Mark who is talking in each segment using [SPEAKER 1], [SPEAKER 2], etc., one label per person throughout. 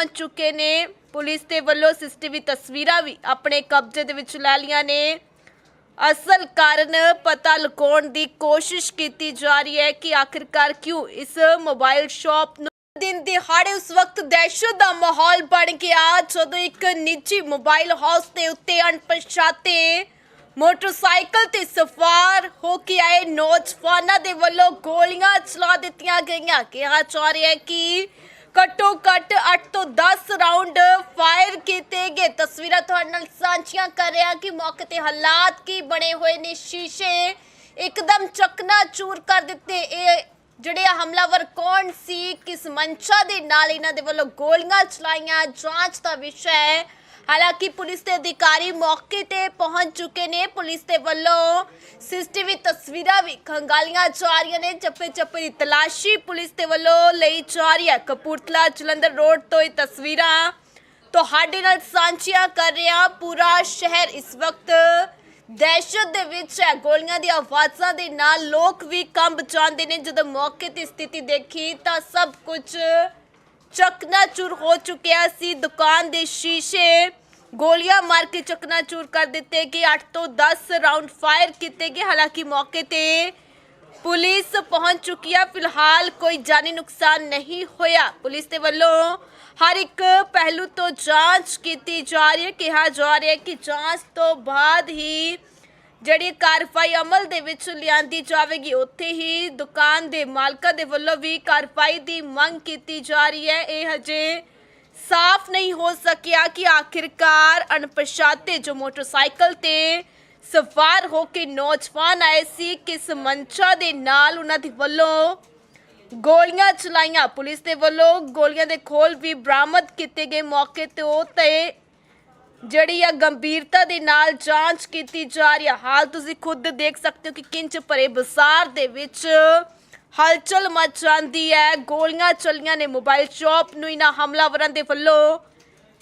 [SPEAKER 1] ਪਹੁੰਚ ਚੁੱਕੇ ਨੇ। ਪੁਲਿਸ ਦੇ ਵੱਲੋਂ ਸੀਸੀਟੀਵੀ ਤਸਵੀਰਾਂ ਵੀ ਆਪਣੇ ਕਬਜ਼ੇ ਦੇ ਵਿੱਚ ਲੈ ਲਈਆਂ ਨੇ। ਅਸਲ ਕਾਰਨ ਪਤਾ ਲਗਾਉਣ ਦੀ ਕੋਸ਼ਿਸ਼ ਕੀਤੀ ਜਾ ਰਹੀ ਹੈ ਕਿ ਆਖਿਰਕਾਰ ਕਿਉਂ ਇਸ ਮੋਬਾਈਲ ਸ਼ਾਪ ਨੂੰ ਦਿਨ ਦਿਹਾੜੇ ਉਸ ਵਕਤ ਦਹਿਸ਼ਤ ਦਾ ਮਾਹੌਲ ਬਣ ਗਿਆ, ਜਦੋਂ ਇੱਕ ਨਿੱਜੀ ਮੋਬਾਈਲ ਹਾਊਸ ਦੇ ਉੱਤੇ ਅਣਪਛਾਤੇ ਮੋਟਰਸਾਈਕਲ ਤੇ ਸਵਾਰ ਹੋ ਕੇ ਆਏ ਨੌਜਵਾਨਾਂ ਦੇ ਵੱਲੋਂ ਗੋਲੀਆਂ ਚਲਾ ਦਿੱਤੀਆਂ ਗਈਆਂ। ਕਿਹਾ ਜਾ ਰਿਹਾ ਹੈ ਕਿ ਘੱਟੋ ਘੱਟ 8 ਤੋਂ 10 ਰਾਉਂਡ ਫਾਇਰ ਕੀਤੇ ਗਏ। ਤਸਵੀਰਾਂ ਤੁਹਾਡੇ ਨਾਲ ਸਾਂਝੀਆਂ ਕਰ ਰਿਹਾ ਕਿ ਮੌਕੇ ਤੇ ਹਾਲਾਤ ਕੀ ਬਣੇ ਹੋਏ ਨੇ। ਸ਼ੀਸ਼ੇ ਇੱਕਦਮ ਚਕਨਾ ਚੂਰ ਕਰ ਦਿੱਤੇ। ਇਹ ਜਿਹੜੇ ਹਮਲਾਵਰ ਕੌਣ ਸੀ, ਕਿਸ ਮੰਸ਼ਾ ਦੇ ਨਾਲ ਇਹਨਾਂ ਦੇ ਵੱਲੋਂ ਗੋਲੀਆਂ ਚਲਾਈਆਂ? ਜਾਂਚ ਦਾ ਵਿਸ਼ਾ ਹੈ। ਹਾਲਾਂਕਿ ਪੁਲਿਸ ਦੇ ਅਧਿਕਾਰੀ ਮੌਕੇ ਤੇ ਪਹੁੰਚ ਚੁੱਕੇ ਨੇ। ਪੁਲਿਸ ਦੇ ਵੱਲੋਂ ਸੀਸੀਟੀਵੀ ਤਸਵੀਰਾਂ ਵੀ ਖੰਗਾਲੀਆਂ ਜਾ ਰਹੀਆਂ ਨੇ। ਚੱਪੇ ਚੱਪੇ ਦੀ ਤਲਾਸ਼ੀ ਪੁਲਿਸ ਦੇ ਵੱਲੋਂ ਲਈ ਜਾ ਰਹੀ ਹੈ। ਕਪੂਰਥਲਾ ਜਲੰਧਰ ਰੋਡ ਤੋਂ ਇਹ ਤਸਵੀਰਾਂ ਤੁਹਾਡੇ ਨਾਲ ਸਾਂਝੀਆਂ ਕਰ ਰਿਹਾ ਪੂਰਾ ਸ਼ਹਿਰ ਇਸ ਵਕਤ ਦਹਿਸ਼ਤ ਦੇ ਵਿੱਚ ਹੈ। ਗੋਲੀਆਂ ਦੀ ਆਵਾਜ਼ਾਂ ਦੇ ਨਾਲ ਲੋਕ ਵੀ ਕੰਬ ਜਾਂਦੇ ਨੇ। ਜਦੋਂ ਮੌਕੇ ਤੇ ਸਥਿਤੀ ਦੇਖੀ ਤਾਂ ਸਭ ਕੁਝ ਚਕਨਾਚੂਰ ਹੋ ਚੁੱਕਿਆ ਸੀ। ਦੁਕਾਨ ਦੇ ਸ਼ੀਸ਼ੇ ਗੋਲੀਆਂ ਮਾਰ ਕੇ ਚਕਨਾਚੂਰ ਕਰ ਦਿੱਤੇ ਕਿ 8 ਤੋਂ 10 ਰਾਉਂਡ ਫਾਇਰ ਕੀਤੇ ਗਏ। ਹਾਲਾਂਕਿ ਮੌਕੇ ਤੇ ਪੁਲਿਸ ਪਹੁੰਚ ਚੁੱਕੀ ਹੈ ਫਿਲਹਾਲ ਕੋਈ ਜਾਨੀ ਨੁਕਸਾਨ ਨਹੀਂ ਹੋਇਆ। ਪੁਲਿਸ ਦੇ ਵੱਲੋਂ ਹਰ ਇੱਕ ਪਹਿਲੂ ਤੋਂ ਜਾਂਚ ਕੀਤੀ ਜਾ ਰਹੀ ਹੈ। ਕਿਹਾ ਜਾ ਰਿਹਾ ਹੈ ਕਿ ਜਾਂਚ ਤੋਂ ਬਾਅਦ ਹੀ ਜਿਹੜੀ ਕਾਰਵਾਈ ਅਮਲ ਦੇ ਵਿੱਚ ਲਿਆਂਦੀ ਜਾਵੇਗੀ। ਉੱਥੇ ਹੀ ਦੁਕਾਨ ਦੇ ਮਾਲਕਾਂ ਦੇ ਵੱਲੋਂ ਵੀ ਕਾਰਵਾਈ ਦੀ ਮੰਗ ਕੀਤੀ ਜਾ ਰਹੀ ਹੈ। ਇਹ ਹਜੇ ਸਾਫ਼ ਨਹੀਂ ਹੋ ਸਕਿਆ ਕਿ ਆਖਿਰਕਾਰ ਅਣਪਛਾਤੇ ਜੋ ਮੋਟਰਸਾਈਕਲ ਤੇ ਸਵਾਰ ਹੋ ਕੇ ਨੌਜਵਾਨ ਆਏ ਸੀ, ਕਿਸ ਮੰਚਾ ਦੇ ਨਾਲ ਉਹਨਾਂ ਦੇ ਵੱਲੋਂ ਗੋਲੀਆਂ ਚਲਾਈਆਂ? ਪੁਲਿਸ ਦੇ ਵੱਲੋਂ ਗੋਲੀਆਂ ਦੇ ਖੋਲ ਵੀ ਬਰਾਮਦ ਕੀਤੇ ਗਏ ਮੌਕੇ ਤੇ ਉਹ ਤੇ ਜਿਹੜੀ ਆ ਗੰਭੀਰਤਾ ਦੇ ਨਾਲ ਜਾਂਚ ਕੀਤੀ ਜਾ ਰਹੀ ਹੈ ਹਾਲ ਤੁਸੀਂ ਖੁਦ ਦੇਖ ਸਕਦੇ ਹੋ ਕਿ ਕਿੰਚ ਭਰੇ ਬਾਜ਼ਾਰ ਦੇ ਵਿੱਚ ਹਲਚਲ ਮਚ ਜਾਂਦੀ ਹੈ। ਗੋਲੀਆਂ ਚੱਲੀਆਂ ਨੇ ਮੋਬਾਈਲ ਸ਼ਾਪ ਨੂੰ। ਇਹਨਾਂ ਹਮਲਾਵਰਾਂ ਦੇ ਵੱਲੋਂ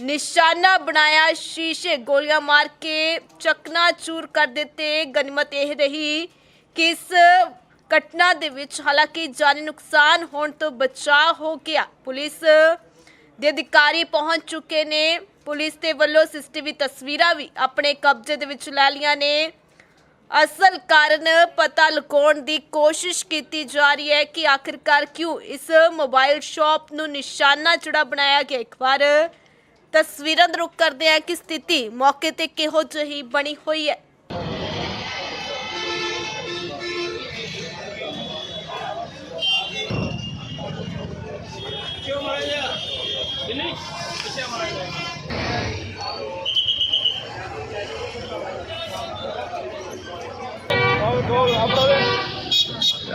[SPEAKER 1] ਨਿਸ਼ਾਨਾ ਬਣਾਇਆ। ਸ਼ੀਸ਼ੇ ਗੋਲੀਆਂ ਮਾਰ ਕੇ ਚਕਨਾ ਚੂਰ ਕਰ ਦਿੱਤੇ। ਗਨੀਮਤ ਇਹ ਰਹੀ ਕਿ ਇਸ ਘਟਨਾ ਦੇ ਵਿੱਚ ਹਾਲਾਂਕਿ ਜਾਨੀ ਨੁਕਸਾਨ ਹੋਣ ਤੋਂ ਬਚਾਅ ਹੋ ਗਿਆ। ਪੁਲਿਸ ਦੇ ਅਧਿਕਾਰੀ ਪਹੁੰਚ ਚੁੱਕੇ ਨੇ। ਪੁਲਿਸ ਦੇ ਵੱਲੋਂ ਸੀਸੀਟੀਵੀ ਤਸਵੀਰਾਂ ਵੀ ਆਪਣੇ ਕਬਜ਼ੇ ਦੇ ਵਿੱਚ ਲੈ ਲਈਆਂ ਨੇ। ਅਸਲ ਕਾਰਨ ਪਤਾ ਲਗਾਉਣ ਦੀ ਕੋਸ਼ਿਸ਼ ਕੀਤੀ ਜਾ ਰਹੀ ਹੈ ਕਿ ਆਖਿਰਕਾਰ ਕਿਉਂ ਇਸ ਮੋਬਾਈਲ ਸ਼ਾਪ ਨੂੰ ਨਿਸ਼ਾਨਾ ਜਿਹੜਾ ਬਣਾਇਆ ਗਿਆ ਇੱਕ ਵਾਰ। ਤਸਵੀਰਾਂ ਦਾ ਰੁਕ ਕਰਦੇ ਹਾਂ ਕਿ ਸਥਿਤੀ ਮੌਕੇ ਤੇ ਕਿਹੋ ਜਿਹੀ ਬਣੀ ਹੋਈ ਹੈ।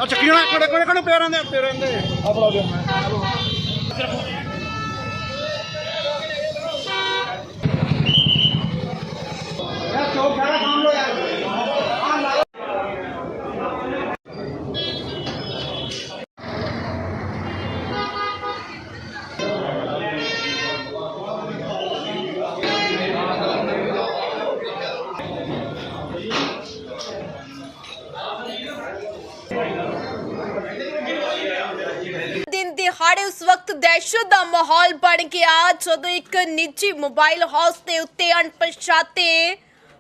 [SPEAKER 2] ਆ ਚੱਕੀਆਂ ਕਿਹੜੇ ਕਿਹੜੇ ਕਿਹੜੇ ਪੈਰਾਂ ਦੇ? ਪੈਰਾਂ ਦੇ ਆਪਣਾ ਦੇ
[SPEAKER 1] ਦਿਨ ਵਕਤ ਦਹਿਸ਼ਤ ਦਾ ਮਾਹੌਲ ਬਣ ਗਿਆ ਜਦੋਂ ਇੱਕ ਨਿੱਜੀ ਮੋਬਾਈਲ ਹਾਊਸ ਦੇ ਉੱਤੇ ਅਣਪਛਾਤੇ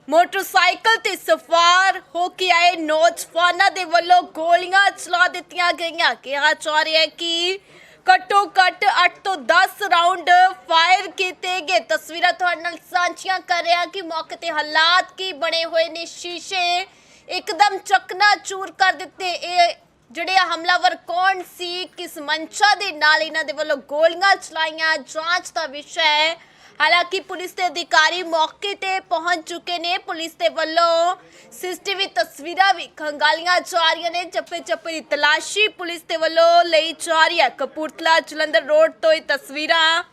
[SPEAKER 1] ਮੋਟਰਸਾਈਕਲ ਤੇ ਸਵਾਰ ਹੋ ਕੇ ਆਏ ਨੌਜਵਾਨਾਂ ਦੇ ਵੱਲੋਂ ਗੋਲੀਆਂ ਚਲਾ ਦਿੱਤੀਆਂ ਗਈਆਂ ਕਿਹਾ ਜਾ ਰਿਹਾ ਹੈ ਕਿ ਘੱਟੋ ਘੱਟ 8 ਤੋਂ 10 ਰਾਉਂਡ ਫਾਇਰ ਕੀਤੇ ਗਏ ਤਸਵੀਰਾਂ ਤੁਹਾਡੇ ਨਾਲ ਸਾਂਝੀਆਂ ਕਰ ਰਿਹਾ ਕਿ ਮੌਕੇ ਤੇ ਹਾਲਾਤ ਕੀ ਬਣੇ ਹੋਏ ਨੇ ਸ਼ੀਸ਼ੇ ਇੱਕਦਮ ਚਕਨਾ ਚੂਰ ਕਰ ਦਿੱਤੇ ਇਹ ਜਿਹੜੇ ਇਹ ਹਮਲਾਵਰ ਕੌਣ ਸੀ, ਕਿਸ ਮੰਸ਼ਾ ਦੇ ਨਾਲ ਇਹਨਾਂ ਦੇ ਵੱਲੋਂ ਗੋਲੀਆਂ ਚਲਾਈਆਂ, ਜਾਂਚ ਦਾ ਵਿਸ਼ਾ ਹੈ। ਹਾਲਾਂਕਿ ਪੁਲਿਸ ਦੇ ਅਧਿਕਾਰੀ ਮੌਕੇ ਤੇ ਪਹੁੰਚ ਚੁੱਕੇ ਨੇ। ਪੁਲਿਸ ਦੇ ਵੱਲੋਂ ਸੀਸੀਟੀਵੀ ਤਸਵੀਰਾਂ ਵੀ ਖੰਗਾਲੀਆਂ ਜਾ ਰਹੀਆਂ ਨੇ। ਚੱਪੇ ਚੱਪੇ ਦੀ ਤਲਾਸ਼ੀ ਪੁਲਿਸ ਦੇ ਵੱਲੋਂ ਲਈ ਜਾ ਰਹੀ ਹੈ। ਕਪੂਰਥਲਾ ਜਲੰਧਰ ਰੋਡ ਤੋਂ ਇਹ ਤਸਵੀਰਾਂ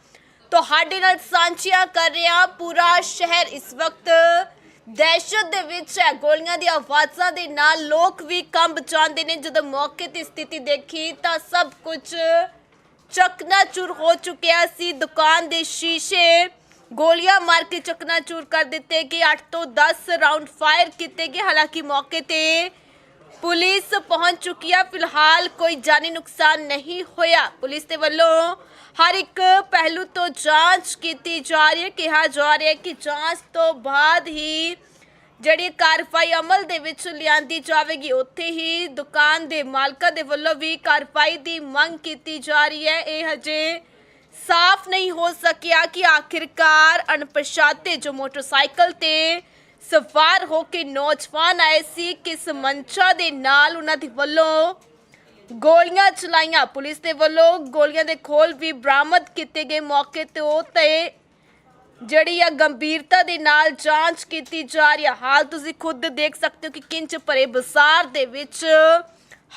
[SPEAKER 1] ਤੁਹਾਡੇ ਨਾਲ ਸਾਂਝੀਆਂ ਕਰ ਰਿਹਾ ਪੂਰਾ ਸ਼ਹਿਰ ਇਸ ਵਕਤ ਦਹਿਸ਼ਤ ਦੇ ਵਿੱਚ ਹੈ। ਗੋਲੀਆਂ ਦੀਆਂ ਆਵਾਜ਼ਾਂ ਦੇ ਨਾਲ ਲੋਕ ਵੀ ਕੰਬ ਜਾਂਦੇ ਨੇ। ਜਦੋਂ ਮੌਕੇ ਤੇ ਸਥਿਤੀ ਦੇਖੀ ਤਾਂ ਸਭ ਕੁਝ ਚਕਨਾਚੂਰ ਹੋ ਚੁੱਕਿਆ ਸੀ। ਦੁਕਾਨ ਦੇ ਸ਼ੀਸ਼ੇ ਗੋਲੀਆਂ ਮਾਰ ਕੇ ਚਕਨਾਚੂਰ ਕਰ ਦਿੱਤੇ ਕਿ 8 ਤੋਂ 10 ਰਾਉਂਡ ਫਾਇਰ ਕੀਤੇ ਗਏ। ਹਾਲਾਂਕਿ ਮੌਕੇ ਤੇ ਪੁਲਿਸ ਪਹੁੰਚ ਚੁੱਕੀ ਹੈ ਫਿਲਹਾਲ ਕੋਈ ਜਾਨੀ ਨੁਕਸਾਨ ਨਹੀਂ ਹੋਇਆ। ਪੁਲਿਸ ਦੇ ਵੱਲੋਂ ਹਰ ਇੱਕ ਪਹਿਲੂ ਤੋਂ ਜਾਂਚ ਕੀਤੀ ਜਾ ਰਹੀ ਹੈ। ਕਿਹਾ ਜਾ ਰਿਹਾ ਹੈ ਕਿ ਜਾਂਚ ਤੋਂ ਬਾਅਦ ਹੀ ਜਿਹੜੀ ਕਾਰਵਾਈ ਅਮਲ ਦੇ ਵਿੱਚ ਲਿਆਂਦੀ ਜਾਵੇਗੀ। ਉੱਥੇ ਹੀ ਦੁਕਾਨ ਦੇ ਮਾਲਕਾਂ ਦੇ ਵੱਲੋਂ ਵੀ ਕਾਰਵਾਈ ਦੀ ਮੰਗ ਕੀਤੀ ਜਾ ਰਹੀ ਹੈ। ਇਹ ਹਜੇ ਸਾਫ਼ ਨਹੀਂ ਹੋ ਸਕਿਆ ਕਿ ਆਖਿਰਕਾਰ ਅਣਪਛਾਤੇ ਜੋ ਮੋਟਰਸਾਈਕਲ ਤੇ ਸਵਾਰ ਹੋ ਕੇ ਨੌਜਵਾਨ ਆਏ ਸੀ ਕਿਸ ਮੰਚਾ ਦੇ ਨਾਲ ਉਹਨਾਂ ਦੇ ਵੱਲੋਂ। ਗੋਲੀਆਂ ਚਲਾਈਆਂ ਪੁਲਿਸ ਦੇ ਵੱਲੋਂ। ਗੋਲੀਆਂ ਦੇ ਖੋਲ ਵੀ ਬਰਾਮਦ ਕੀਤੇ ਗਏ ਮੌਕੇ ਤੇ ਉਹ ਤੇ ਜਿਹੜੀ ਆ ਗੰਭੀਰਤਾ ਦੇ ਨਾਲ ਜਾਂਚ ਕੀਤੀ ਜਾ ਰਹੀ ਹੈ ਹਾਲ ਤੁਸੀਂ ਖੁਦ ਦੇਖ ਸਕਦੇ ਹੋ ਕਿ ਕਿੰਚ ਭਰੇ ਬਾਜ਼ਾਰ ਦੇ ਵਿੱਚ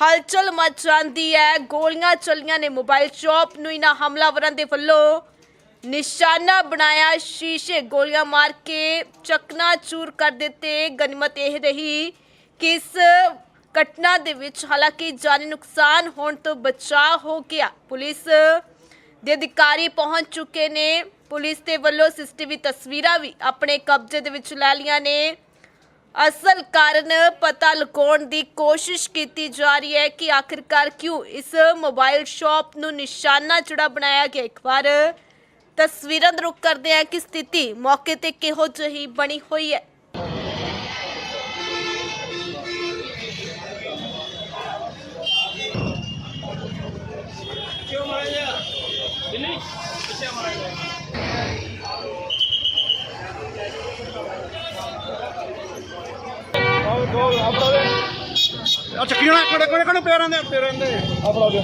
[SPEAKER 1] ਹਲਚਲ ਮਚ ਜਾਂਦੀ ਹੈ। ਗੋਲੀਆਂ ਚੱਲੀਆਂ ਨੇ ਮੋਬਾਈਲ ਸ਼ਾਪ ਨੂੰ ਇਹਨਾਂ ਹਮਲਾਵਰਾਂ ਦੇ ਵੱਲੋਂ। ਨਿਸ਼ਾਨਾ ਬਣਾਇਆ, ਸ਼ੀਸ਼ੇ ਗੋਲੀਆਂ ਮਾਰ ਕੇ ਚਕਨਾ ਚੂਰ ਕਰ ਦਿੱਤੇ। ਗਨਮਤ ਇਹ ਰਹੀ ਕਿ ਇਸ ਘਟਨਾ ਦੇ ਵਿੱਚ ਹਾਲਾਂਕਿ ਜਾਨੀ ਨੁਕਸਾਨ ਹੋਣ ਤੋਂ ਬਚਾਅ ਹੋ ਗਿਆ। ਪੁਲਿਸ ਦੇ ਅਧਿਕਾਰੀ ਪਹੁੰਚ ਚੁੱਕੇ ਨੇ। ਪੁਲਿਸ ਦੇ ਵੱਲੋਂ ਸੀਸੀਟੀਵੀ ਤਸਵੀਰਾਂ ਵੀ ਆਪਣੇ ਕਬਜ਼ੇ ਦੇ ਵਿੱਚ ਲੈ ਲਈਆਂ ਨੇ। ਅਸਲ ਕਾਰਨ ਪਤਾ ਲਗਾਉਣ ਦੀ ਕੋਸ਼ਿਸ਼ ਕੀਤੀ ਜਾ ਰਹੀ ਹੈ ਕਿ ਆਖਿਰਕਾਰ ਕਿਉਂ ਇਸ ਮੋਬਾਈਲ ਸ਼ਾਪ ਨੂੰ ਨਿਸ਼ਾਨਾ ਜਿਹੜਾ ਬਣਾਇਆ ਗਿਆ। ਇੱਕ ਵਾਰ ਤਸਵੀਰਾਂ ਦਾ ਰੁਕ ਕਰਦੇ ਹਾਂ ਕਿ ਸਥਿਤੀ ਮੌਕੇ ਤੇ ਕਿਹੋ ਜਿਹੀ ਬਣੀ ਹੋਈ ਹੈ
[SPEAKER 2] ਆ ਚੱਕੀ ਨਾ ਕੋੜੇ ਕੋੜੇ ਕੋੜੇ ਪਿਆ ਰਹਿੰਦੇ ਪਿਆ ਰਹਿੰਦੇ ਆ ਫੜਾ ਦਿਓ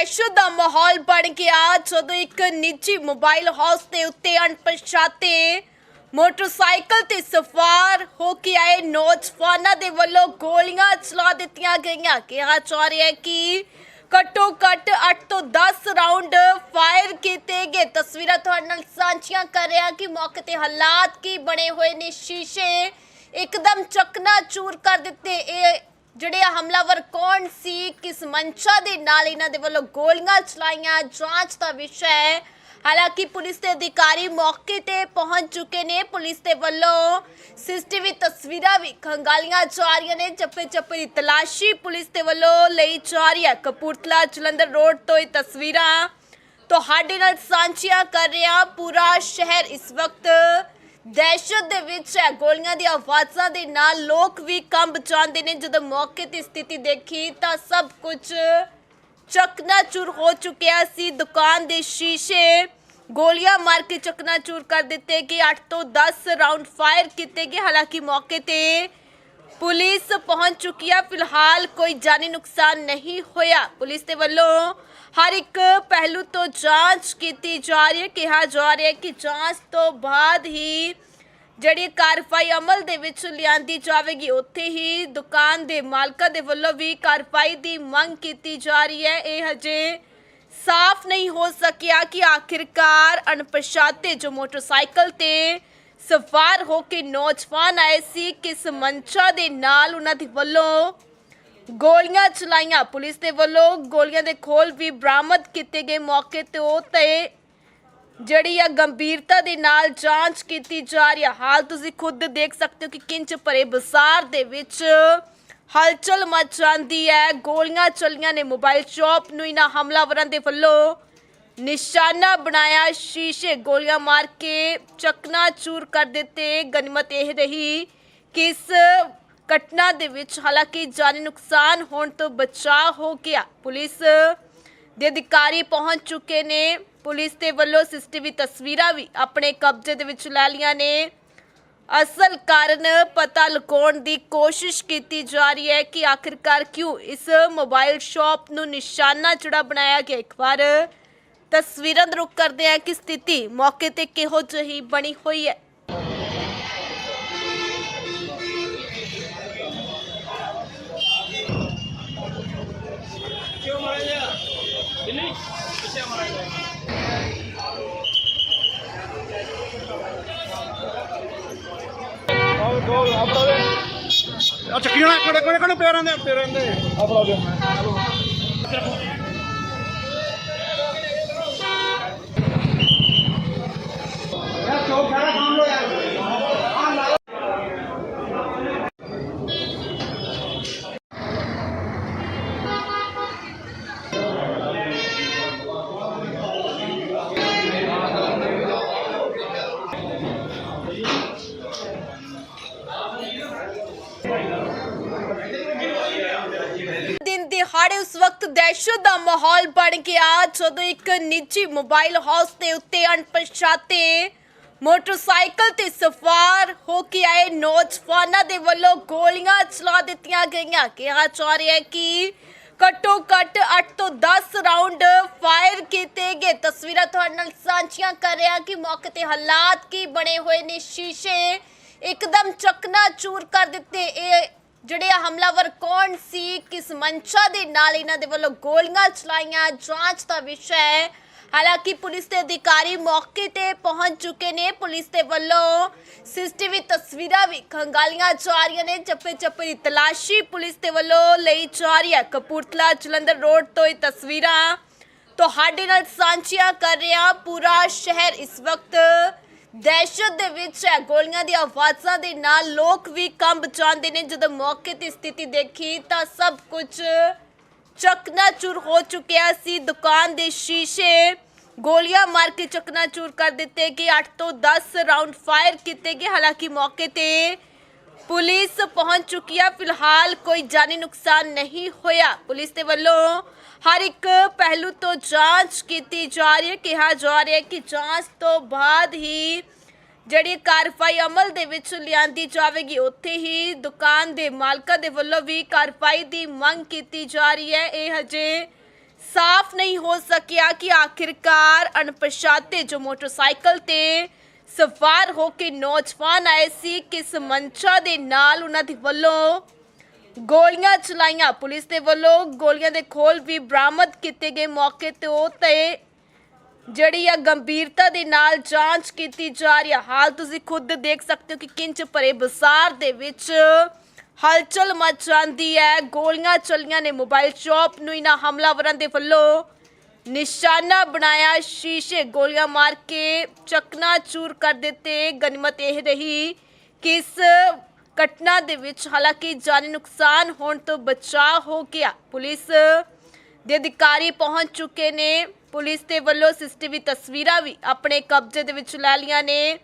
[SPEAKER 1] ਦਹਿਸ਼ਤ ਦਾ ਮਾਹੌਲ ਬਣ ਗਿਆ। ਜਦੋਂ ਇੱਕ ਨਿੱਜੀ ਮੋਬਾਈਲ ਹਾਊਸ ਦੇ ਉੱਤੇ ਅਣਪਛਾਤੇ ਮੋਟਰਸਾਈਕਲ ਤੇ ਸਵਾਰ ਹੋ ਕੇ ਆਏ ਨੌਜਵਾਨਾਂ ਦੇ ਵੱਲੋਂ ਗੋਲੀਆਂ ਚਲਾ ਦਿੱਤੀਆਂ ਗਈਆਂ। ਕਿਹਾ ਜਾ ਰਿਹਾ ਹੈ ਕਿ ਘੱਟੋ ਘੱਟ 8 ਤੋਂ 10 ਰਾਉਂਡ ਫਾਇਰ ਕੀਤੇ ਗਏ। ਤਸਵੀਰਾਂ ਤੁਹਾਡੇ ਨਾਲ ਸਾਂਝੀਆਂ ਕਰ ਰਿਹਾ ਕਿ ਮੌਕੇ ਤੇ ਹਾਲਾਤ ਕੀ ਬਣੇ ਹੋਏ ਨੇ। ਸ਼ੀਸ਼ੇ ਇੱਕਦਮ ਚਕਨਾ ਚੂਰ ਕਰ ਦਿੱਤੇ। ਇਹ ਜਿਹੜੇ ਆ ਹਮਲਾਵਰ ਕੌਣ ਸੀ, ਕਿਸ ਮੰਸ਼ਾ ਦੇ ਨਾਲ ਇਹਨਾਂ ਦੇ ਵੱਲੋਂ ਗੋਲੀਆਂ ਚਲਾਈਆਂ, ਜਾਂਚ ਦਾ ਵਿਸ਼ਾ ਹੈ। ਹਾਲਾਂਕਿ ਪੁਲਿਸ ਦੇ ਅਧਿਕਾਰੀ ਮੌਕੇ ਤੇ ਪਹੁੰਚ ਚੁੱਕੇ ਨੇ। ਪੁਲਿਸ ਦੇ ਵੱਲੋਂ ਸੀਸੀਟੀਵੀ ਤਸਵੀਰਾਂ ਵੀ ਖੰਗਾਲੀਆਂ ਜਾ ਰਹੀਆਂ ਨੇ। ਚੱਪੇ ਚੱਪੇ ਦੀ ਤਲਾਸ਼ੀ ਪੁਲਿਸ ਦੇ ਵੱਲੋਂ ਲਈ ਜਾ ਰਹੀ ਹੈ। ਕਪੂਰਥਲਾ ਜਲੰਧਰ ਰੋਡ ਤੋਂ ਇਹ ਤਸਵੀਰਾਂ ਤੁਹਾਡੇ ਨਾਲ ਸਾਂਝੀਆਂ ਕਰ ਰਿਹਾ ਪੂਰਾ ਸ਼ਹਿਰ ਇਸ ਵਕਤ ਦਹਿਸ਼ਤ ਦੇ ਵਿੱਚ ਹੈ। ਗੋਲੀਆਂ ਦੀ ਆਵਾਜ਼ਾਂ ਦੇ ਨਾਲ ਲੋਕ ਵੀ ਕੰਬ ਜਾਂਦੇ ਨੇ। ਜਦੋਂ ਮੌਕੇ ਤੇ ਸਥਿਤੀ ਦੇਖੀ ਤਾਂ ਸਭ ਕੁਝ ਚਕਨਾਚੂਰ ਹੋ ਚੁੱਕਿਆ ਸੀ। ਦੁਕਾਨ ਦੇ ਸ਼ੀਸ਼ੇ ਗੋਲੀਆਂ ਮਾਰ ਕੇ ਚਕਨਾਚੂਰ ਕਰ ਦਿੱਤੇ ਕਿ 8 ਤੋਂ 10 ਰਾਉਂਡ ਫਾਇਰ ਕੀਤੇ ਗਏ। ਹਾਲਾਂਕਿ ਮੌਕੇ ਤੇ ਪੁਲਿਸ ਪਹੁੰਚ ਚੁੱਕੀ ਹੈ ਫਿਲਹਾਲ ਕੋਈ ਜਾਨੀ ਨੁਕਸਾਨ ਨਹੀਂ ਹੋਇਆ। ਪੁਲਿਸ ਦੇ ਵੱਲੋਂ ਹਰ ਇੱਕ ਪਹਿਲੂ ਤੋਂ ਜਾਂਚ ਕੀਤੀ ਜਾ ਰਹੀ ਹੈ। ਕਿਹਾ ਜਾ ਰਿਹਾ ਹੈ ਕਿ ਜਾਂਚ ਤੋਂ ਬਾਅਦ ਹੀ ਜਿਹੜੀ ਕਾਰਵਾਈ ਅਮਲ ਦੇ ਵਿੱਚ ਲਿਆਂਦੀ ਜਾਵੇਗੀ। ਉੱਥੇ ਹੀ ਦੁਕਾਨ ਦੇ ਮਾਲਕਾਂ ਦੇ ਵੱਲੋਂ ਵੀ ਕਾਰਵਾਈ ਦੀ ਮੰਗ ਕੀਤੀ ਜਾ ਰਹੀ ਹੈ। ਇਹ ਹਜੇ ਸਾਫ਼ ਨਹੀਂ ਹੋ ਸਕਿਆ ਕਿ ਆਖਿਰਕਾਰ ਅਣਪਛਾਤੇ ਜੋ ਮੋਟਰਸਾਈਕਲ ਤੇ ਸਵਾਰ ਹੋ ਕੇ ਨੌਜਵਾਨ ਆਏ ਸੀ, ਕਿਸ ਮੰਚਾ ਦੇ ਨਾਲ ਉਹਨਾਂ ਦੇ ਵੱਲੋਂ ਗੋਲੀਆਂ ਚਲਾਈਆਂ। ਪੁਲਿਸ ਦੇ ਵੱਲੋਂ ਗੋਲੀਆਂ ਦੇ ਖੋਲ ਵੀ ਬਰਾਮਦ ਕੀਤੇ ਗਏ ਮੌਕੇ ਤੇ ਉਹ ਤੇ ਜਿਹੜੀ ਆ ਗੰਭੀਰਤਾ ਦੇ ਨਾਲ ਜਾਂਚ ਕੀਤੀ ਜਾ ਰਹੀ ਹੈ ਹਾਲ ਤੁਸੀਂ ਖੁਦ ਦੇਖ ਸਕਦੇ ਹੋ ਕਿ ਕਿੰਚ ਭਰੇ ਬਾਜ਼ਾਰ ਦੇ ਵਿੱਚ ਹਲਚਲ ਮਚ ਜਾਂਦੀ ਹੈ। ਗੋਲੀਆਂ ਚੱਲੀਆਂ ਨੇ। ਮੋਬਾਈਲ ਸ਼ਾਪ ਨੂੰ ਇਹਨਾਂ ਹਮਲਾਵਰਾਂ ਦੇ ਵੱਲੋਂ ਨਿਸ਼ਾਨਾ ਬਣਾਇਆ। ਸ਼ੀਸ਼ੇ ਗੋਲੀਆਂ ਮਾਰ ਕੇ ਚਕਨਾ ਚੂਰ ਕਰ ਦਿੱਤੇ। ਗਨਮਤ ਇਹ ਰਹੀ ਕਿ ਇਸ ਘਟਨਾ ਦੇ ਵਿੱਚ ਹਾਲਾਂਕਿ ਜਾਨੀ ਨੁਕਸਾਨ ਹੋਣ ਤੋਂ ਬਚਾਅ ਹੋ ਗਿਆ। ਪੁਲਿਸ ਦੇ ਅਧਿਕਾਰੀ ਪਹੁੰਚ ਚੁੱਕੇ ਨੇ। ਪੁਲਿਸ ਦੇ ਵੱਲੋਂ ਸੀਸੀਟੀਵੀ ਤਸਵੀਰਾਂ ਵੀ ਆਪਣੇ ਕਬਜ਼ੇ ਦੇ ਵਿੱਚ ਲੈ ਲਈਆਂ ਨੇ। ਅਸਲ ਕਾਰਨ ਪਤਾ ਲਗਾਉਣ ਦੀ ਕੋਸ਼ਿਸ਼ ਕੀਤੀ ਜਾ ਰਹੀ ਹੈ ਕਿ ਆਖਿਰਕਾਰ ਕਿਉਂ ਇਸ ਮੋਬਾਈਲ ਸ਼ਾਪ ਨੂੰ ਨਿਸ਼ਾਨਾ ਜਿਹੜਾ ਬਣਾਇਆ ਗਿਆ। ਇੱਕ ਵਾਰ ਤਸਵੀਰਾਂ ਦਾ ਰੁਕ ਕਰਦੇ ਹਾਂ ਕਿ ਸਥਿਤੀ ਮੌਕੇ ਤੇ ਕਿਹੋ ਜਿਹੀ ਬਣੀ ਹੋਈ ਹੈ।
[SPEAKER 2] ਕੋੜੇ ਕੋੜੇ ਕੋੜੇ ਪੇ ਦਾ
[SPEAKER 1] ਮਾਹੌਲ ਬਣ ਗਿਆ। ਜਦੋਂ ਇੱਕ ਨਿੱਜੀ ਮੋਬਾਈਲ ਹਾਊਸ ਦੇ ਉੱਤੇ ਅਣਪਛਾਤੇ ਮੋਟਰਸਾਈਕਲ ਤੇ ਸਵਾਰ ਹੋ ਕੇ ਆਏ ਨੌਜਵਾਨਾਂ ਦੇ ਵੱਲੋਂ ਗੋਲੀਆਂ ਚਲਾ ਦਿੱਤੀਆਂ ਗਈਆਂ। ਕਿਹਾ ਜਾ ਰਿਹਾ ਹੈ ਕਿ ਘੱਟੋ ਘੱਟ 8 ਤੋਂ 10 ਰਾਉਂਡ ਫਾਇਰ ਕੀਤੇ ਗਏ। ਤਸਵੀਰਾਂ ਤੁਹਾਡੇ ਨਾਲ ਸਾਂਝੀਆਂ ਕਰ ਰਿਹਾ ਕਿ ਮੌਕੇ ਤੇ ਹਾਲਾਤ ਕੀ ਬਣੇ ਹੋਏ ਨੇ। ਸ਼ੀਸ਼ੇ ਇੱਕਦਮ ਚਕਨਾ ਚੂਰ ਕਰ ਦਿੱਤੇ। ਇਹ ਜਿਹੜੇ ਇਹ ਹਮਲਾਵਰ ਕੌਣ ਸੀ, ਕਿਸ ਮੰਸ਼ਾ ਦੇ ਨਾਲ ਇਹਨਾਂ ਦੇ ਵੱਲੋਂ ਗੋਲੀਆਂ ਚਲਾਈਆਂ, ਜਾਂਚ ਦਾ ਵਿਸ਼ਾ ਹੈ। ਹਾਲਾਂਕਿ ਪੁਲਿਸ ਦੇ ਅਧਿਕਾਰੀ ਮੌਕੇ ਤੇ ਪਹੁੰਚ ਚੁੱਕੇ ਨੇ। ਪੁਲਿਸ ਦੇ ਵੱਲੋਂ ਸੀਸੀਟੀਵੀ ਤਸਵੀਰਾਂ ਵੀ ਖੰਗਾਲੀਆਂ ਜਾ ਰਹੀਆਂ ਨੇ। ਚੱਪੇ ਚੱਪੇ ਦੀ ਤਲਾਸ਼ੀ ਪੁਲਿਸ ਦੇ ਵੱਲੋਂ ਲਈ ਜਾ ਰਹੀ ਹੈ। ਕਪੂਰਥਲਾ ਜਲੰਧਰ ਰੋਡ ਤੋਂ ਇਹ ਤਸਵੀਰਾਂ ਤੁਹਾਡੇ ਨਾਲ ਸਾਂਝੀਆਂ ਕਰ ਰਿਹਾ ਪੂਰਾ ਸ਼ਹਿਰ ਇਸ ਵਕਤ ਦਹਿਸ਼ਤ ਦੇ ਵਿੱਚ ਹੈ। ਗੋਲੀਆਂ ਦੀ ਆਵਾਜ਼ਾਂ ਦੇ ਨਾਲ ਲੋਕ ਵੀ ਕੰਬ ਜਾਂਦੇ ਨੇ। ਜਦੋਂ ਮੌਕੇ ਤੇ ਸਥਿਤੀ ਦੇਖੀ ਤਾਂ ਸਭ ਕੁਝ ਚਕਨਾਚੂਰ ਹੋ ਚੁੱਕਿਆ ਸੀ। ਦੁਕਾਨ ਦੇ ਸ਼ੀਸ਼ੇ ਗੋਲੀਆਂ ਮਾਰ ਕੇ ਚਕਨਾਚੂਰ ਕਰ ਦਿੱਤੇ ਗਏ। 8 ਤੋਂ 10 ਰਾਉਂਡ ਫਾਇਰ ਕੀਤੇ ਗਏ। ਹਾਲਾਂਕਿ ਮੌਕੇ ਤੇ ਪੁਲਿਸ ਪਹੁੰਚ ਚੁੱਕੀ ਹੈ ਫਿਲਹਾਲ ਕੋਈ ਜਾਨੀ ਨੁਕਸਾਨ ਨਹੀਂ ਹੋਇਆ। ਪੁਲਿਸ ਦੇ ਵੱਲੋਂ ਹਰ ਇੱਕ ਪਹਿਲੂ ਤੋਂ ਜਾਂਚ ਕੀਤੀ ਜਾ ਰਹੀ ਹੈ। ਕਿਹਾ ਜਾ ਰਿਹਾ ਹੈ ਕਿ ਜਾਂਚ ਤੋਂ ਬਾਅਦ ਹੀ ਜਿਹੜੀ ਕਾਰਵਾਈ ਅਮਲ ਦੇ ਵਿੱਚ ਲਿਆਂਦੀ ਜਾਵੇਗੀ। ਉੱਥੇ ਹੀ ਦੁਕਾਨ ਦੇ ਮਾਲਕਾਂ ਦੇ ਵੱਲੋਂ ਵੀ ਕਾਰਵਾਈ ਦੀ ਮੰਗ ਕੀਤੀ ਜਾ ਰਹੀ ਹੈ। ਇਹ ਹਜੇ ਸਾਫ਼ ਨਹੀਂ ਹੋ ਸਕਿਆ ਕਿ ਆਖਿਰਕਾਰ ਅਣਪਛਾਤੇ ਜੋ ਮੋਟਰਸਾਈਕਲ ਤੇ ਸਵਾਰ ਹੋ ਕੇ ਨੌਜਵਾਨ ਆਏ ਸੀ ਕਿਸ ਮੰਚਾ ਦੇ ਨਾਲ ਉਹਨਾਂ ਦੇ ਵੱਲੋਂ। ਗੋਲੀਆਂ ਚਲਾਈਆਂ ਪੁਲਿਸ ਦੇ ਵੱਲੋਂ। ਗੋਲੀਆਂ ਦੇ ਖੋਲ ਵੀ ਬਰਾਮਦ ਕੀਤੇ ਗਏ ਮੌਕੇ ਤੇ ਉਹ ਤੇ ਜਿਹੜੀ ਆ ਗੰਭੀਰਤਾ ਦੇ ਨਾਲ ਜਾਂਚ ਕੀਤੀ ਜਾ ਰਹੀ ਹੈ ਹਾਲ ਤੁਸੀਂ ਖੁਦ ਦੇਖ ਸਕਦੇ ਹੋ ਕਿ ਕਿੰਚ ਭਰੇ ਬਾਜ਼ਾਰ ਦੇ ਵਿੱਚ ਹਲਚਲ ਮਚ ਜਾਂਦੀ ਹੈ। ਗੋਲੀਆਂ ਚੱਲੀਆਂ ਨੇ ਮੋਬਾਈਲ ਸ਼ਾਪ ਨੂੰ ਇਹਨਾਂ ਹਮਲਾਵਰਾਂ ਦੇ ਵੱਲੋਂ। ਨਿਸ਼ਾਨਾ ਬਣਾਇਆ, ਸ਼ੀਸ਼ੇ ਗੋਲੀਆਂ ਮਾਰ ਕੇ ਚਕਨਾ ਚੂਰ ਕਰ ਦਿੱਤੇ। ਗਨਮਤ ਇਹ ਰਹੀ ਕਿ ਇਸ ਘਟਨਾ ਦੇ ਵਿੱਚ ਹਾਲਾਂਕਿ ਜਾਨੀ ਨੁਕਸਾਨ ਹੋਣ ਤੋਂ ਬਚਾਅ ਹੋ ਗਿਆ। ਪੁਲਿਸ ਦੇ ਅਧਿਕਾਰੀ ਪਹੁੰਚ ਚੁੱਕੇ ਨੇ। ਪੁਲਿਸ ਦੇ ਵੱਲੋਂ ਸੀਸੀਟੀਵੀ ਤਸਵੀਰਾਂ ਵੀ ਆਪਣੇ ਕਬਜ਼ੇ ਦੇ ਵਿੱਚ ਲੈ ਲਈਆਂ ਨੇ।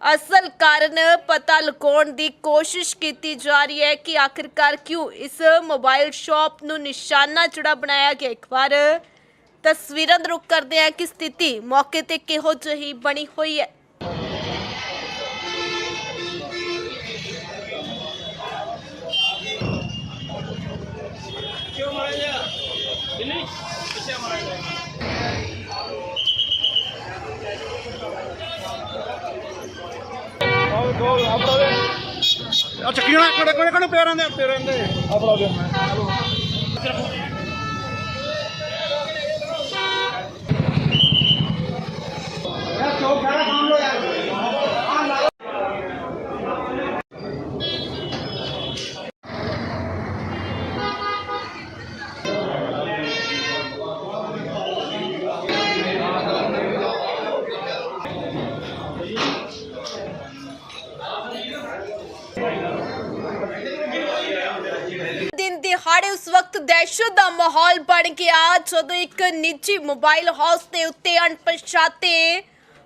[SPEAKER 1] ਅਸਲ ਕਾਰਨ ਪਤਾ ਲਗਾਉਣ ਦੀ ਕੋਸ਼ਿਸ਼ ਕੀਤੀ ਜਾ ਰਹੀ ਹੈ ਕਿ ਆਖਿਰਕਾਰ ਕਿਉਂ ਇਸ ਮੋਬਾਈਲ ਸ਼ਾਪ ਨੂੰ ਨਿਸ਼ਾਨਾ ਜਿਹੜਾ ਬਣਾਇਆ ਗਿਆ। ਇੱਕ ਵਾਰ ਤਸਵੀਰਾਂ ਦਾ ਰੁਖ ਕਰਦੇ ਹਾਂ ਕਿ ਸਥਿਤੀ ਮੌਕੇ ਤੇ ਕਿਹੋ ਜਿਹੀ ਬਣੀ ਹੋਈ ਹੈ।
[SPEAKER 2] ਆ ਚੱਕੀ ਹੋਣਾ ਕੋੜੇ ਕੋੜੇ ਕੋੜੇ ਪੇ ਰਹਿੰਦੇ ਪੇ ਰਹਿੰਦੇ ਆ ਫੜਾ ਦੇ ਯਾਰ
[SPEAKER 1] ਦਹਿਸ਼ਤ ਦਾ ਮਾਹੌਲ ਬਣ ਗਿਆ। ਜਦੋਂ ਇੱਕ ਨਿੱਜੀ ਮੋਬਾਈਲ ਹਾਊਸ ਦੇ ਉੱਤੇ ਅਣਪਛਾਤੇ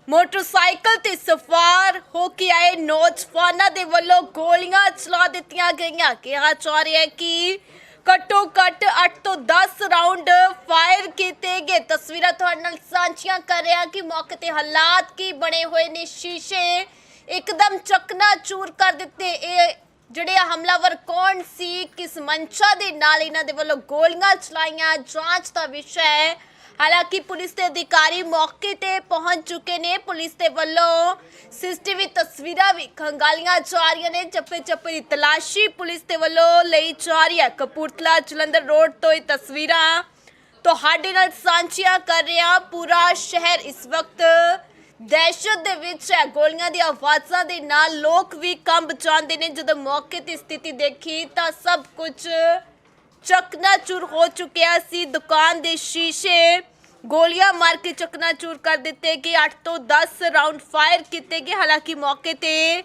[SPEAKER 1] ਮੋਟਰਸਾਈਕਲ ਤੇ ਸਵਾਰ ਹੋ ਕੇ ਆਏ ਨੌਜਵਾਨਾਂ ਦੇ ਵੱਲੋਂ ਗੋਲੀਆਂ ਚਲਾ ਦਿੱਤੀਆਂ ਗਈਆਂ। ਕਿਹਾ ਜਾ ਰਿਹਾ ਹੈ ਕਿ ਘੱਟੋ ਘੱਟ 8 ਤੋਂ 10 ਰਾਉਂਡ ਫਾਇਰ ਕੀਤੇ ਗਏ। ਤਸਵੀਰਾਂ ਤੁਹਾਡੇ ਨਾਲ ਸਾਂਝੀਆਂ ਕਰ ਰਿਹਾ ਕਿ ਮੌਕੇ ਤੇ ਹਾਲਾਤ ਕੀ ਬਣੇ ਹੋਏ ਨੇ। ਸ਼ੀਸ਼ੇ ਇੱਕਦਮ ਚਕਨਾ ਚੂਰ ਕਰ ਦਿੱਤੇ। ਇਹ ਜਿਹੜੇ ਇਹ ਹਮਲਾਵਰ ਕੌਣ ਸੀ, ਕਿਸ ਮੰਸ਼ਾ ਦੇ ਨਾਲ ਇਹਨਾਂ ਦੇ ਵੱਲੋਂ ਗੋਲੀਆਂ ਚਲਾਈਆਂ, ਜਾਂਚ ਦਾ ਵਿਸ਼ਾ ਹੈ। ਹਾਲਾਂਕਿ ਪੁਲਿਸ ਦੇ ਅਧਿਕਾਰੀ ਮੌਕੇ ਤੇ ਪਹੁੰਚ ਚੁੱਕੇ ਨੇ। ਪੁਲਿਸ ਦੇ ਵੱਲੋਂ ਸੀਸੀਟੀਵੀ ਤਸਵੀਰਾਂ ਵੀ ਖੰਗਾਲੀਆਂ ਜਾ ਰਹੀਆਂ ਨੇ। ਚੱਪੇ ਚੱਪੇ ਦੀ ਤਲਾਸ਼ੀ ਪੁਲਿਸ ਦੇ ਵੱਲੋਂ ਲਈ ਜਾ ਰਹੀ ਹੈ। ਕਪੂਰਥਲਾ ਜਲੰਧਰ ਰੋਡ ਤੋਂ ਇਹ ਤਸਵੀਰਾਂ ਤੁਹਾਡੇ ਨਾਲ ਸਾਂਝੀਆਂ ਕਰ ਰਿਹਾ ਪੂਰਾ ਸ਼ਹਿਰ ਇਸ ਵਕਤ ਦਹਿਸ਼ਤ ਦੇ ਵਿੱਚ ਹੈ। ਗੋਲੀਆਂ ਦੀ ਆਵਾਜ਼ਾਂ ਦੇ ਨਾਲ ਲੋਕ ਵੀ ਕੰਬ ਜਾਂਦੇ ਨੇ। ਜਦੋਂ ਮੌਕੇ ਤੇ ਸਥਿਤੀ ਦੇਖੀ ਤਾਂ ਸਭ ਕੁਝ ਚਕਨਾਚੂਰ ਹੋ ਚੁੱਕਿਆ ਸੀ। ਦੁਕਾਨ ਦੇ ਸ਼ੀਸ਼ੇ ਗੋਲੀਆਂ ਮਾਰ ਕੇ ਚਕਨਾਚੂਰ ਕਰ ਦਿੱਤੇ ਗਏ। 8 ਤੋਂ 10 ਰਾਉਂਡ ਫਾਇਰ ਕੀਤੇ ਗਏ। ਹਾਲਾਂਕਿ ਮੌਕੇ ਤੇ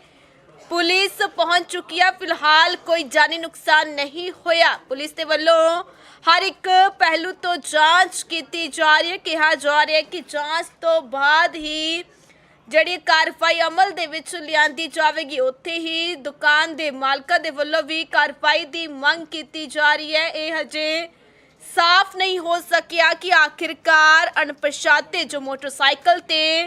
[SPEAKER 1] ਪੁਲਿਸ ਪਹੁੰਚ ਚੁੱਕੀ ਹੈ ਫਿਲਹਾਲ ਕੋਈ ਜਾਨੀ ਨੁਕਸਾਨ ਨਹੀਂ ਹੋਇਆ। ਪੁਲਿਸ ਦੇ ਵੱਲੋਂ ਹਰ ਇੱਕ ਪਹਿਲੂ ਤੋਂ ਜਾਂਚ ਕੀਤੀ ਜਾ ਰਹੀ ਹੈ। ਕਿਹਾ ਜਾ ਰਿਹਾ ਹੈ ਕਿ ਜਾਂਚ ਤੋਂ ਬਾਅਦ ਹੀ ਜਿਹੜੀ ਕਾਰਵਾਈ ਅਮਲ ਦੇ ਵਿੱਚ ਲਿਆਂਦੀ ਜਾਵੇਗੀ। ਉੱਥੇ ਹੀ ਦੁਕਾਨ ਦੇ ਮਾਲਕਾਂ ਦੇ ਵੱਲੋਂ ਵੀ ਕਾਰਵਾਈ ਦੀ ਮੰਗ ਕੀਤੀ ਜਾ ਰਹੀ ਹੈ। ਇਹ ਹਜੇ ਸਾਫ਼ ਨਹੀਂ ਹੋ ਸਕਿਆ ਕਿ ਆਖਿਰਕਾਰ ਅਣਪਛਾਤੇ ਜੋ ਮੋਟਰਸਾਈਕਲ ਤੇ